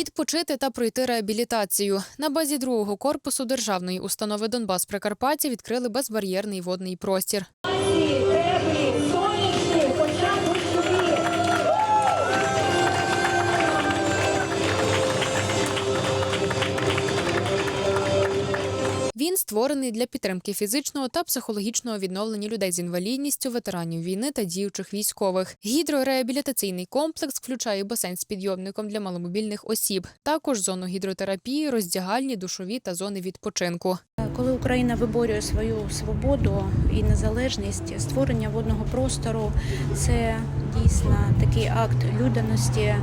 Відпочити та пройти реабілітацію. На базі другого корпусу державної установи Донбас Прикарпаття відкрили безбар'єрний водний простір. Створений для підтримки фізичного та психологічного відновлення людей з інвалідністю, ветеранів війни та діючих військових. Гідрореабілітаційний комплекс включає басейн з підйомником для маломобільних осіб, також зону гідротерапії, роздягальні, душові та зони відпочинку. Коли Україна виборює свою свободу і незалежність, створення водного простору це дійсно такий акт людяності,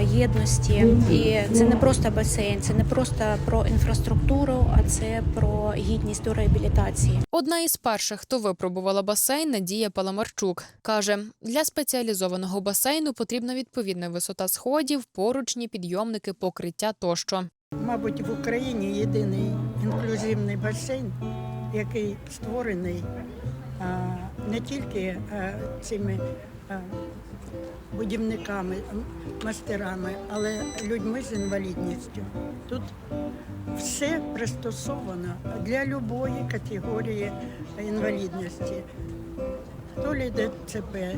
єдності. І це не просто басейн, це не просто про інфраструктуру, а це про гідність до реабілітації. Одна із перших, хто випробувала басейн, Надія Паламарчук, каже: для спеціалізованого басейну потрібна відповідна висота сходів, поручні, підйомники, покриття тощо. Мабуть, в Україні єдиний інклюзивний басейн, який створений не тільки цими будівниками, м, мастерами, але людьми з інвалідністю. Тут все пристосовано для будь-якої категорії інвалідності. То лі ДЦП, е,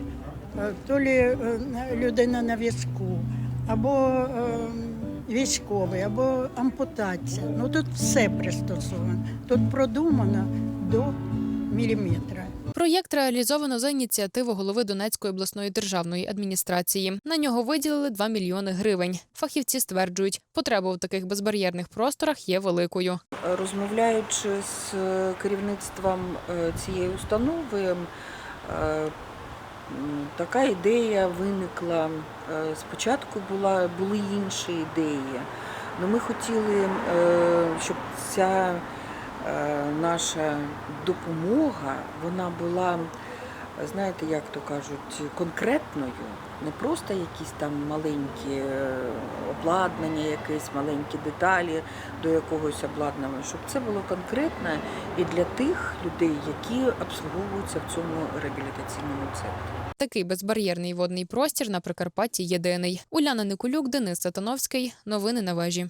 то е, людина на візку, або е, військовий, або ампутація. Ну тут все пристосовано. Тут продумано до міліметра. Проєкт реалізовано за ініціативи голови Донецької обласної державної адміністрації. На нього виділили 2 мільйони гривень. Фахівці стверджують, потреба у таких безбар'єрних просторах є великою. Розмовляючи з е, керівництвом е, цієї установи, е, така ідея виникла. Спочатку була, були інші ідеї. але ми хотіли, щоб ця наша допомога вона була, знаєте, як то кажуть, конкретною, не просто якісь там маленькі е, обладнання, якісь маленькі деталі до якогось обладнання, щоб це було конкретно і для тих людей, які обслуговуються в цьому реабілітаційному центрі. Такий безбар'єрний водний простір на Прикарпатті єдиний. Уляна Никулюк, Денис Сатановський. Новини на вежі.